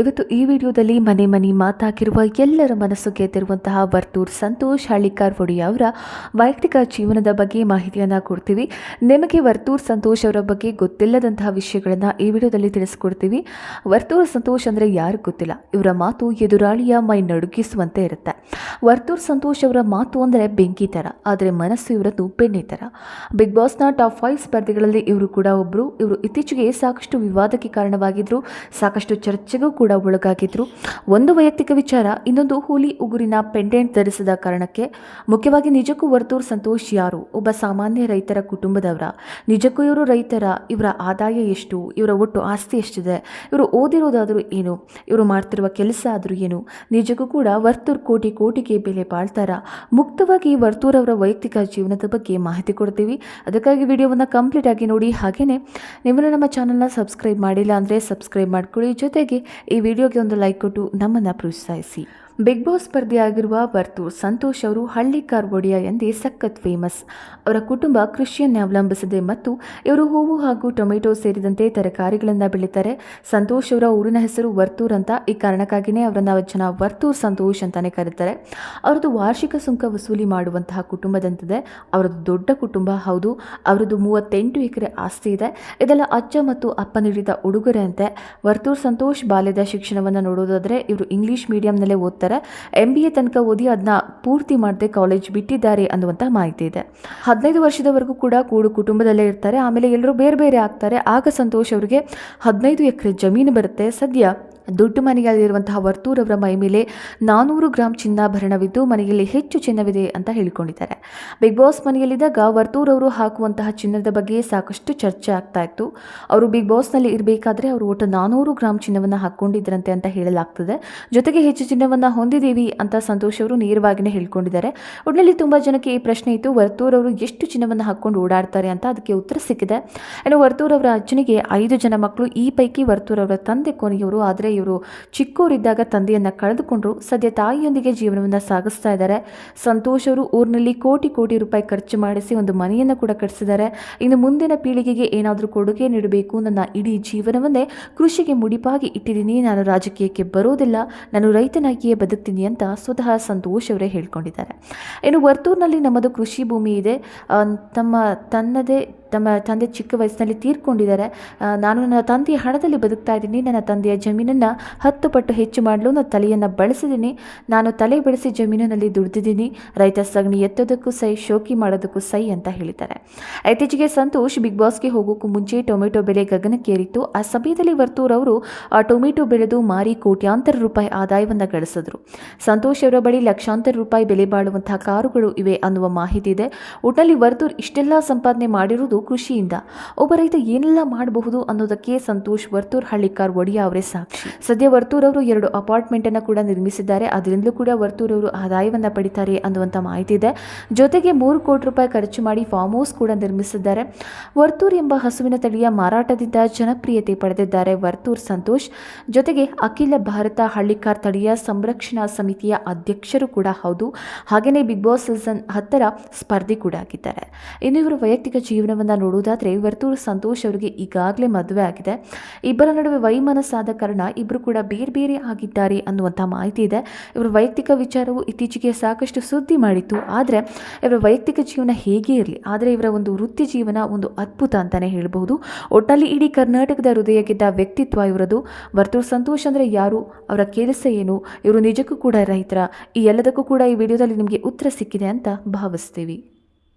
ಇವತ್ತು ಈ ವಿಡಿಯೋದಲ್ಲಿ ಮನೆ ಮನೆ ಮಾತಾಗಿರುವ ಎಲ್ಲರ ಮನಸ್ಸು ಗೆದ್ದಿರುವಂತಹ ವರ್ತೂರ್ ಸಂತೋಷ್ ಹಳ್ಳಿಕಾರ್ ಒಡಿ ಅವರ ವೈಯಕ್ತಿಕ ಜೀವನದ ಬಗ್ಗೆ ಮಾಹಿತಿಯನ್ನು ಕೊಡ್ತೀವಿ. ನಿಮಗೆ ವರ್ತೂರ್ ಸಂತೋಷ್ ಅವರ ಬಗ್ಗೆ ಗೊತ್ತಿಲ್ಲದಂತಹ ವಿಷಯಗಳನ್ನು ಈ ವಿಡಿಯೋದಲ್ಲಿ ತಿಳಿಸ್ಕೊಡ್ತೀವಿ. ವರ್ತೂರ್ ಸಂತೋಷ್ ಅಂದರೆ ಯಾರು ಗೊತ್ತಿಲ್ಲ. ಇವರ ಮಾತು ಎದುರಾಳಿಯ ಮೈ ನಡುಗಿಸುವಂತೆ ಇರುತ್ತೆ. ವರ್ತೂರ್ ಸಂತೋಷ್ ಅವರ ಮಾತು ಅಂದರೆ ಬೆಂಕಿ ಥರ ಆದರೆ ಮನಸ್ಸು ಇವರದ್ದು ಬೆಣ್ಣೆ ಥರ ಬಿಗ್ ಬಾಸ್ನ ಟಾಪ್ ಫೈವ್ ಸ್ಪರ್ಧೆಗಳಲ್ಲಿ ಇವರು ಕೂಡ ಒಬ್ಬರು ಇವರು ಇತ್ತೀಚೆಗೆ ಸಾಕಷ್ಟು ವಿವಾದಕ್ಕೆ ಕಾರಣವಾಗಿದ್ದರು ಸಾಕಷ್ಟು ಚರ್ಚೆಗೂ ಒಳಗಾಗಿದ್ರು ಒಂದು ವೈಯಕ್ತಿಕ ವಿಚಾರ, ಇನ್ನೊಂದು ಹುಲಿ ಉಗುರಿನ ಪೆಂಡೆಂಟ್ ಧರಿಸಿದ ಕಾರಣಕ್ಕೆ ಮುಖ್ಯವಾಗಿ ನಿಜಕ್ಕೂ ವರ್ತೂರ್ ಸಂತೋಷ್ ಯಾರು? ಒಬ್ಬ ಸಾಮಾನ್ಯ ರೈತರ ಕುಟುಂಬದವರ. ನಿಜಕ್ಕೂ ಇವರು ರೈತರ, ಇವರ ಆದಾಯ ಎಷ್ಟು? ಇವರ ಒಟ್ಟು ಆಸ್ತಿ ಎಷ್ಟಿದೆ? ಇವರು ಓದಿರೋದಾದರೂ ಏನು? ಇವರು ಮಾಡ್ತಿರುವ ಕೆಲಸ ಆದರೂ ಏನು? ನಿಜಕ್ಕೂ ಕೂಡ ವರ್ತೂರ್ ಕೋಟಿ ಕೋಟಿಗೆ ಬೆಲೆ ಬಾಳ್ತಾರ? ಮುಕ್ತವಾಗಿ ವರ್ತೂರ್ ಅವರ ವೈಯಕ್ತಿಕ ಜೀವನದ ಬಗ್ಗೆ ಮಾಹಿತಿ ಕೊಡ್ತೀವಿ. ಅದಕ್ಕಾಗಿ ವಿಡಿಯೋವನ್ನು ಕಂಪ್ಲೀಟ್ ಆಗಿ ನೋಡಿ. ಹಾಗೆಯೇ ನೀವು ನಮ್ಮ ಚಾನಲ್ನ ಸಬ್ಸ್ಕ್ರೈಬ್ ಮಾಡಿಲ್ಲ ಅಂದರೆ ಸಬ್ಸ್ಕ್ರೈಬ್ ಮಾಡ್ಕೊಳ್ಳಿ. ಜೊತೆಗೆ ವಿಡಿಯೋಗೆ ಒಂದು ಲೈಕ್ ಕೊಟ್ಟು ನಮ್ಮನ್ನು ಪ್ರೋತ್ಸಾಹಿಸಿ. ಬಿಗ್ ಬಾಸ್ ಸ್ಪರ್ಧಿಯಾಗಿರುವ ವರ್ತೂರ್ ಸಂತೋಷ್ ಅವರು ಹಳ್ಳಿಕಾರ್ ಕಾರ್ಬೋಡಿಯ ಎಂದೇ ಸಖತ್ ಫೇಮಸ್ ಅವರ ಕುಟುಂಬ ಕೃಷಿಯನ್ನೇ ಅವಲಂಬಿಸಿದೆ ಮತ್ತು ಇವರು ಹೂವು ಹಾಗೂ ಟೊಮೆಟೊ ಸೇರಿದಂತೆ ತರಕಾರಿಗಳನ್ನು ಬೆಳೀತಾರೆ. ಸಂತೋಷ್ ಅವರ ಊರಿನ ಹೆಸರು ವರ್ತೂರ್ ಅಂತ, ಈ ಕಾರಣಕ್ಕಾಗಿಯೇ ಅವರನ್ನು ಜನ ವರ್ತೂರ್ ಸಂತೋಷ್ ಅಂತಾನೆ ಕರೀತಾರೆ. ಅವರದ್ದು ವಾರ್ಷಿಕ ಸುಂಕ ವಸೂಲಿ ಮಾಡುವಂತಹ ಕುಟುಂಬದಂತಿದೆ. ಅವರದ್ದು ದೊಡ್ಡ ಕುಟುಂಬ, ಹೌದು. ಅವರದ್ದು ಮೂವತ್ತೆಂಟು ಎಕರೆ ಆಸ್ತಿ ಇದೆ. ಇದೆಲ್ಲ ಅಜ್ಜ ಮತ್ತು ಅಪ್ಪ ನೀಡಿದ ಉಡುಗೊರೆ ಅಂತೆ ವರ್ತೂರ್ ಸಂತೋಷ್ ಬಾಲ್ಯದ ಶಿಕ್ಷಣವನ್ನು ನೋಡೋದಾದರೆ ಇವರು ಇಂಗ್ಲಿಷ್ ಮೀಡಿಯಂನಲ್ಲೇ ಓದ್ತಾರೆ ಎಂ ಬಿ ಎ ತನಕ ಓದಿ ಅದನ್ನ ಪೂರ್ತಿ ಮಾಡದೆ ಕಾಲೇಜ್ ಬಿಟ್ಟಿದ್ದಾರೆ ಅನ್ನುವಂತಹ ಮಾಹಿತಿ ಇದೆ. ಹದಿನೈದು ವರ್ಷದವರೆಗೂ ಕೂಡ ಕೂಡು ಕುಟುಂಬದಲ್ಲೇ ಇರ್ತಾರೆ, ಆಮೇಲೆ ಎಲ್ಲರೂ ಬೇರೆ ಬೇರೆ ಆಗ್ತಾರೆ. ಆಗ ಸಂತೋಷ್ ಅವರಿಗೆ ಹದಿನೈದು ಎಕರೆ ಜಮೀನು ಬರುತ್ತೆ. ಸದ್ಯ ದೊಡ್ಡ ಮನೆಯಲ್ಲಿರುವಂತಹ ವರ್ತೂರ್ ಅವರ ಮೈ ಮೇಲೆ ನಾನೂರು ಗ್ರಾಮ್ ಚಿನ್ನಾಭರಣವಿದ್ದು ಮನೆಯಲ್ಲಿ ಹೆಚ್ಚು ಚಿನ್ನವಿದೆ ಅಂತ ಹೇಳಿಕೊಂಡಿದ್ದಾರೆ. ಬಿಗ್ ಬಾಸ್ ಮನೆಯಲ್ಲಿದ್ದಾಗ ವರ್ತೂರ್ ಅವರು ಹಾಕುವಂತಹ ಚಿನ್ನದ ಬಗ್ಗೆ ಸಾಕಷ್ಟು ಚರ್ಚೆ ಆಗ್ತಾ ಇತ್ತು. ಅವರು ಬಿಗ್ ಬಾಸ್ನಲ್ಲಿ ಇರಬೇಕಾದ್ರೆ ಅವರು ಒಟ್ಟು ನಾನೂರು ಗ್ರಾಮ್ ಚಿನ್ನವನ್ನು ಹಾಕ್ಕೊಂಡಿದ್ರಂತೆ ಅಂತ ಹೇಳಲಾಗ್ತದೆ. ಜೊತೆಗೆ ಹೆಚ್ಚು ಚಿನ್ನವನ್ನು ಹೊಂದಿದ್ದೀವಿ ಅಂತ ಸಂತೋಷ್ ಅವರು ನೇರವಾಗಿಯೇ ಹೇಳ್ಕೊಂಡಿದ್ದಾರೆ. ಒಟ್ಟಿನಲ್ಲಿ ತುಂಬ ಜನಕ್ಕೆ ಈ ಪ್ರಶ್ನೆ ಇತ್ತು ವರ್ತೂರವರು ಎಷ್ಟು ಚಿನ್ನವನ್ನು ಹಾಕ್ಕೊಂಡು ಓಡಾಡ್ತಾರೆ ಅಂತ ಅದಕ್ಕೆ ಉತ್ತರ ಸಿಕ್ಕಿದೆ. ಏನು ವರ್ತೂರ್ ಅವರ ಅಜ್ಜನಿಗೆ ಐದು ಜನ ಮಕ್ಕಳು, ಈ ಪೈಕಿ ವರ್ತೂರವರ ತಂದೆ ಕೊನೆಯವರು, ಆದರೆ ಇವರು ಚಿಕ್ಕವರಿದ್ದಾಗ ತಂದೆಯನ್ನು ಕಳೆದುಕೊಂಡರು. ಸದ್ಯ ತಾಯಿಯೊಂದಿಗೆ ಜೀವನವನ್ನು ಸಾಗಿಸ್ತಾ ಇದ್ದಾರೆ. ಸಂತೋಷ್ ಅವರು ಊರಿನಲ್ಲಿ ಕೋಟಿ ಕೋಟಿ ರೂಪಾಯಿ ಖರ್ಚು ಮಾಡಿಸಿ ಒಂದು ಮನೆಯನ್ನು ಕೂಡ ಕಟ್ಟಿಸಿದ್ದಾರೆ. ಇನ್ನು ಮುಂದಿನ ಪೀಳಿಗೆಗೆ ಏನಾದರೂ ಕೊಡುಗೆ ನೀಡಬೇಕು ನನ್ನ ಇಡೀ ಜೀವನವನ್ನೇ ಕೃಷಿಗೆ ಮುಡಿಪಾಗಿ ಇಟ್ಟಿದ್ದೀನಿ. ನಾನು ರಾಜಕೀಯಕ್ಕೆ ಬರೋದಿಲ್ಲ. ನಾನು ರೈತನಾಗಿಯೇ ಬದುಕ್ತೀನಿ ಅಂತ ಸ್ವತಃ ಸಂತೋಷ್ ಅವರೇ ಹೇಳ್ಕೊಂಡಿದ್ದಾರೆ. ಇನ್ನು ವರ್ತೂರಿನಲ್ಲಿ ನಮ್ಮದು ಕೃಷಿ ಭೂಮಿ ಇದೆ. ತಮ್ಮ ತನ್ನದೇ ತಮ್ಮ ತಂದೆ ಚಿಕ್ಕ ವಯಸ್ಸಿನಲ್ಲಿ ತೀರ್ಕೊಂಡಿದ್ದಾರೆ. ನಾನು ನನ್ನ ತಂದೆಯ ಹಣದಲ್ಲಿ ಬದುಕ್ತಾ ಇದ್ದೀನಿ. ನನ್ನ ತಂದೆಯ ಜಮೀನನ್ನು ಹತ್ತು ಪಟ್ಟು ಹೆಚ್ಚು ಮಾಡಲು ನಾನು ತಲೆಯನ್ನು ಬಳಸಿದ್ದೀನಿ. ನಾನು ತಲೆ ಬೆಳೆಸಿ ಜಮೀನಿನಲ್ಲಿ ದುಡಿದಿದ್ದೀನಿ. ರೈತ ಸಗಣಿ ಎತ್ತೋದಕ್ಕೂ ಸೈ ಶೋಕಿ ಮಾಡೋದಕ್ಕೂ ಸೈ ಅಂತ ಹೇಳಿದ್ದಾರೆ. ಇತ್ತೀಚೆಗೆ ಸಂತೋಷ್ ಬಿಗ್ ಬಾಸ್ಗೆ ಹೋಗೋಕ್ಕೂ ಮುಂಚೆ ಟೊಮೆಟೊ ಬೆಲೆ ಗಗನಕ್ಕೇರಿತ್ತು. ಆ ಸಮಯದಲ್ಲಿ ವರ್ತೂರ್ ಅವರು, ಆ ಟೊಮೆಟೊ ಬೆಳೆದು ಮಾರಿ ಕೋಟ್ಯಾಂತರ ರೂಪಾಯಿ ಆದಾಯವನ್ನು ಗಳಿಸಿದ್ರು. ಸಂತೋಷ್ ಅವರ ಬಳಿ ಲಕ್ಷಾಂತರ ರೂಪಾಯಿ ಬೆಲೆ ಬಾಳುವಂತಹ ಕಾರುಗಳು ಇವೆ ಅನ್ನುವ ಮಾಹಿತಿ ಇದೆ. ಒಟ್ಟಲ್ಲಿ ವರ್ತೂರ್ ಇಷ್ಟೆಲ್ಲ ಸಂಪಾದನೆ ಮಾಡಿರುವುದು ಕೃಷಿಯಿಂದ. ಒಬ್ಬ ರೈತ ಏನೆಲ್ಲ ಮಾಡಬಹುದು ಅನ್ನೋದಕ್ಕೆ ಸಂತೋಷ್ ವರ್ತೂರ್ ಹಳ್ಳಿಕಾರ್ ಒಡಿಯಾ ಅವರೇ ಸಾಕ್ಷಿ. ಸದ್ಯ ವರ್ತೂರ್ ಅವರು ಎರಡು ಅಪಾರ್ಟ್ಮೆಂಟ್ ಅನ್ನು ಕೂಡ ನಿರ್ಮಿಸಿದ್ದಾರೆ. ಅದರಿಂದಲೂ ಕೂಡ ವರ್ತೂರ್ ಅವರು ಆದಾಯವನ್ನ ಪಡಿತಾರೆ ಅನ್ನುವಂಥ ಮಾಹಿತಿ ಇದೆ. ಜೊತೆಗೆ ಮೂರು ಕೋಟಿ ರೂಪಾಯಿ ಖರ್ಚು ಮಾಡಿ ಫಾರ್ಮ್ ಹೌಸ್ ಕೂಡ ನಿರ್ಮಿಸಿದ್ದಾರೆ. ವರ್ತೂರ್ ಎಂಬ ಹಸುವಿನ ತಳಿಯ ಮಾರಾಟದಿಂದ ಜನಪ್ರಿಯತೆ ಪಡೆದಿದ್ದಾರೆ ವರ್ತೂರ್ ಸಂತೋಷ್. ಜೊತೆಗೆ ಅಖಿಲ ಭಾರತ ಹಳ್ಳಿಕಾರ್ ತಳಿಯ ಸಂರಕ್ಷಣಾ ಸಮಿತಿಯ ಅಧ್ಯಕ್ಷರು ಕೂಡ ಹೌದು. ಹಾಗೆಯೇ ಬಿಗ್ ಬಾಸ್ ಸೀಸನ್ ಹತ್ತರ ಸ್ಪರ್ಧಿ ಕೂಡ ಆಗಿದ್ದಾರೆ. ಇನ್ನು ಇವರ ವೈಯಕ್ತಿಕ ಜೀವನವನ್ನು ನೋಡುವುದಾದರೆ ವರ್ತೂರ್ ಸಂತೋಷ್ ಅವರಿಗೆ ಈಗಾಗಲೇ ಮದುವೆ ಆಗಿದೆ. ಇಬ್ಬರ ನಡುವೆ ವೈಮನಸ್ಸಾದ ಕಾರಣ ಇಬ್ಬರು ಕೂಡ ಬೇರೆ ಬೇರೆ ಆಗಿದ್ದಾರೆ ಅನ್ನುವಂಥ ಮಾಹಿತಿ ಇದೆ. ಇವರ ವೈಯಕ್ತಿಕ ವಿಚಾರವು ಇತ್ತೀಚೆಗೆ ಸಾಕಷ್ಟು ಸುದ್ದಿ ಮಾಡಿತ್ತು. ಆದರೆ ಇವರ ವೈಯಕ್ತಿಕ ಜೀವನ ಹೇಗೆ ಇರಲಿ, ಆದರೆ ಇವರ ಒಂದು ವೃತ್ತಿ ಜೀವನ ಒಂದು ಅದ್ಭುತ ಅಂತಲೇ ಹೇಳಬಹುದು. ಒಟ್ಟಲ್ಲಿ ಇಡೀ ಕರ್ನಾಟಕದ ಹೃದಯ ಗೆದ್ದ ವ್ಯಕ್ತಿತ್ವ ಇವರದು. ವರ್ತೂರ್ ಸಂತೋಷ್ ಅಂದರೆ ಯಾರು, ಅವರ ಕೆಲಸ ಏನು, ಇವರು ನಿಜಕ್ಕೂ ಕೂಡ ರೈತರ, ಈ ಎಲ್ಲದಕ್ಕೂ ಕೂಡ ಈ ವಿಡಿಯೋದಲ್ಲಿ ನಿಮಗೆ ಉತ್ತರ ಸಿಕ್ಕಿದೆ ಅಂತ ಭಾವಿಸ್ತೀವಿ.